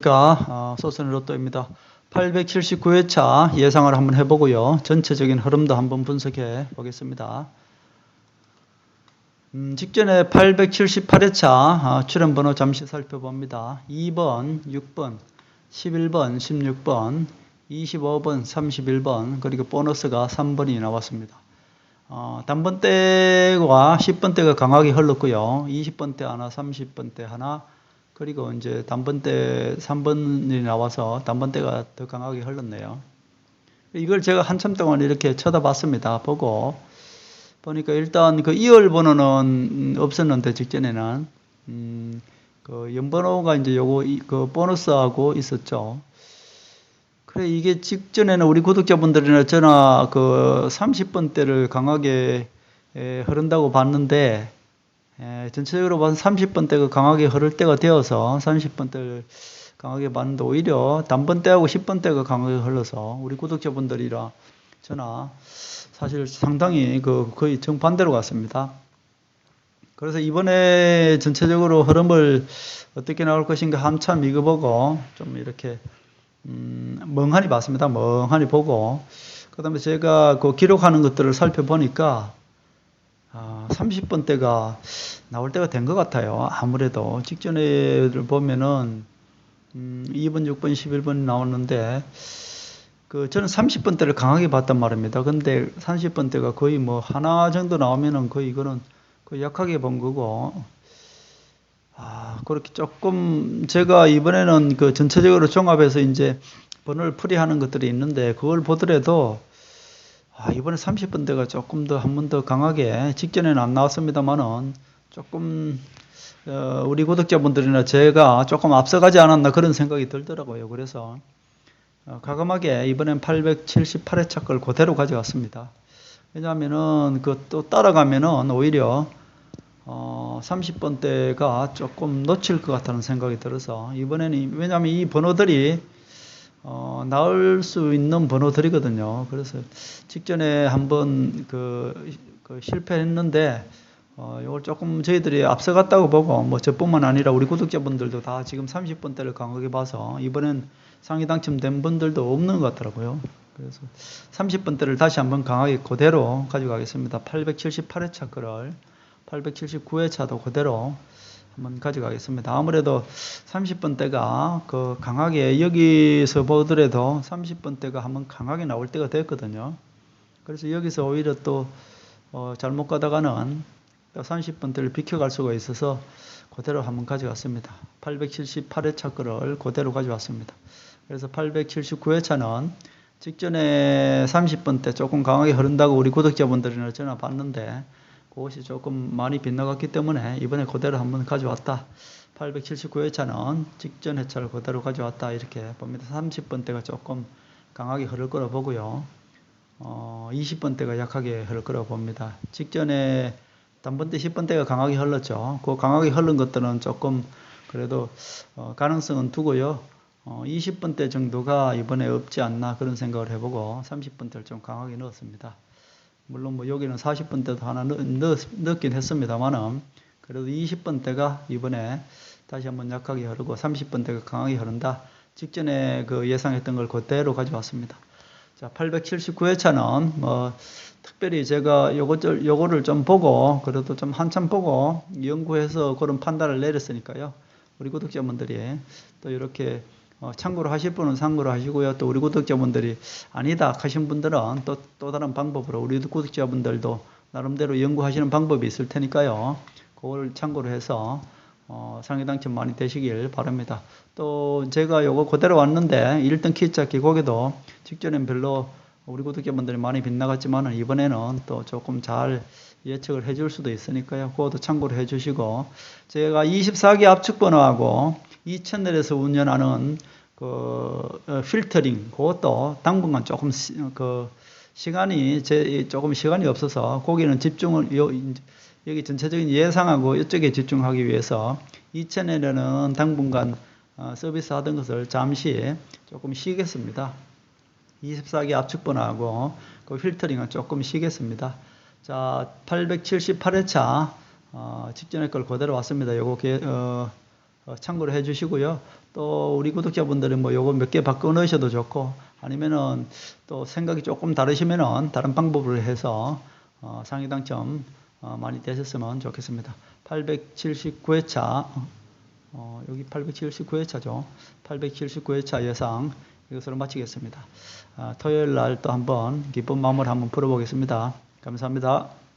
가 어, 소선 로또입니다. 879회차 예상을 한번 해보고요. 전체적인 흐름도 한번 분석해 보겠습니다. 음, 직전에 878회차 출연 번호 잠시 살펴봅니다. 2번, 6번, 11번, 16번, 25번, 31번, 그리고 보너스가 3번이 나왔습니다. 어, 단번대와 10번대가 강하게 흘렀고요. 20번대 하나, 30번대 하나, 그리고 이제 단번대 3번이 나와서 단번대가 더 강하게 흘렀네요. 이걸 제가 한참 동안 이렇게 쳐다봤습니다. 보고 보니까 일단 그 2월 번호는 없었는데 직전에는 음, 그 연번호가 이제 요거 이- 그 보너스하고 있었죠. 그래 이게 직전에는 우리 구독자분들이나 저나 그 30번대를 강하게 에, 흐른다고 봤는데 에, 전체적으로 봐서 30번대가 강하게 흐를 때가 되어서 30번대를 강하게 봤는데 오히려 단번대하고 10번대가 강하게 흘러서 우리 구독자분들이라 저나 사실 상당히 그 거의 정반대로 갔습니다. 그래서 이번에 전체적으로 흐름을 어떻게 나올 것인가 한참 이거 보고 좀 이렇게 음, 멍하니 봤습니다. 멍하니 보고 그 다음에 제가 그 기록하는 것들을 살펴보니까 아, 30번대가 나올 때가 된 것 같아요. 아무래도 직전에를 보면은 음, 2번, 6번, 11번이 나왔는데 그 저는 30번대를 강하게 봤단 말입니다. 근데 30번대가 거의 뭐 하나 정도 나오면은 거의 이거는 거의 약하게 본 거고 아, 그렇게 조금 제가 이번에는 그 전체적으로 종합해서 이제 번호를 풀이하는 것들이 있는데 그걸 보더라도 아, 이번에 30번대가 조금 더 한 번 더 강하게 직전에는 안 나왔습니다만은 조금 어, 우리 구독자분들이나 제가 조금 앞서가지 않았나 그런 생각이 들더라고요. 그래서 어, 가감하게 이번엔 878회차 걸 그대로 가져갔습니다. 왜냐하면은 그 또 따라가면은 오히려 어, 30번대가 조금 놓칠 것 같다는 생각이 들어서 이번에는 왜냐하면 이 번호들이 어, 나올 수 있는 번호들이거든요. 그래서 직전에 한번 그, 그 실패했는데 어, 이걸 조금 저희들이 앞서갔다고 보고 뭐 저뿐만 아니라 우리 구독자분들도 다 지금 30번대를 강하게 봐서 이번엔 상위 당첨된 분들도 없는 것 같더라고요. 그래서 30번대를 다시 한번 강하게 그대로 가져가겠습니다. 878회차 거를 879회차도 그대로 한번 가져가겠습니다. 아무래도 30번대가 그 강하게 여기서 보더라도 30번대가 한번 강하게 나올 때가 됐거든요. 그래서 여기서 오히려 또 어, 잘못 가다가는 30번대를 비켜갈 수가 있어서 그대로 한번 가져갔습니다. 878회차 거를 그대로 가져왔습니다. 그래서 879회차는 직전에 30번대 조금 강하게 흐른다고 우리 구독자분들이나 전화 봤는데 그것이 조금 많이 빗나갔기 때문에 이번에 그대로 한번 가져왔다. 879회차는 직전 회차를 그대로 가져왔다 이렇게 봅니다. 30번대가 조금 강하게 흐를 거라 보고요. 어, 20번대가 약하게 흐를 거라고 봅니다. 직전에 단번대 10번대가 강하게 흘렀죠. 그 강하게 흐른 것들은 조금 그래도 어, 가능성은 두고요. 어, 20번대 정도가 이번에 없지 않나 그런 생각을 해보고 30번대를 좀 강하게 넣었습니다. 물론 뭐 여기는 40번대도 하나 넣, 넣, 넣 긴 했습니다만은 그래도 20번대가 이번에 다시 한번 약하게 흐르고 30번대가 강하게 흐른다. 직전에 그 예상했던 걸 그대로 가져왔습니다. 자, 879회차는 뭐 특별히 제가 요거 요거를 좀 보고 그래도 좀 한참 보고 연구해서 그런 판단을 내렸으니까요. 우리 구독자분들이 또 이렇게 어, 참고로 하실 분은 참고로 하시고요. 또 우리 구독자분들이 아니다 하신 분들은 또, 또 다른 방법으로 우리 구독자분들도 나름대로 연구하시는 방법이 있을 테니까요. 그걸 참고로 해서 어, 상위 당첨 많이 되시길 바랍니다. 또 제가 요거 그대로 왔는데 1등 키 찾기 거기도 직전엔 별로 우리 구독자분들이 많이 빗나갔지만 이번에는 또 조금 잘 예측을 해줄 수도 있으니까요. 그것도 참고로 해주시고 제가 24기 압축 번호하고 2000넬에서 운전하는 그 어, 필터링 그것도 당분간 조금 시, 그 시간이 제 조금 시간이 없어서 거기는 집중을 요, 여기 전체적인 예상하고 이쪽에 집중하기 위해서 2000넬에는 당분간 어, 서비스 하던 것을 잠시 조금 쉬겠습니다. 24기 압축 번호하고 그 필터링은 조금 쉬겠습니다. 자, 878회차 어, 직전의 걸 그대로 왔습니다. 요거 어, 참고를 해 주시고요. 또 우리 구독자분들은 뭐 요거 몇 개 바꿔 넣으셔도 좋고 아니면은 또 생각이 조금 다르시면은 다른 방법을 해서 어, 상위 당첨 어, 많이 되셨으면 좋겠습니다. 879회차 어, 여기 879회차죠. 879회차 예상 이것으로 마치겠습니다. 아, 토요일 날 또 한번 기쁜 마음을 한번 풀어보겠습니다. 감사합니다.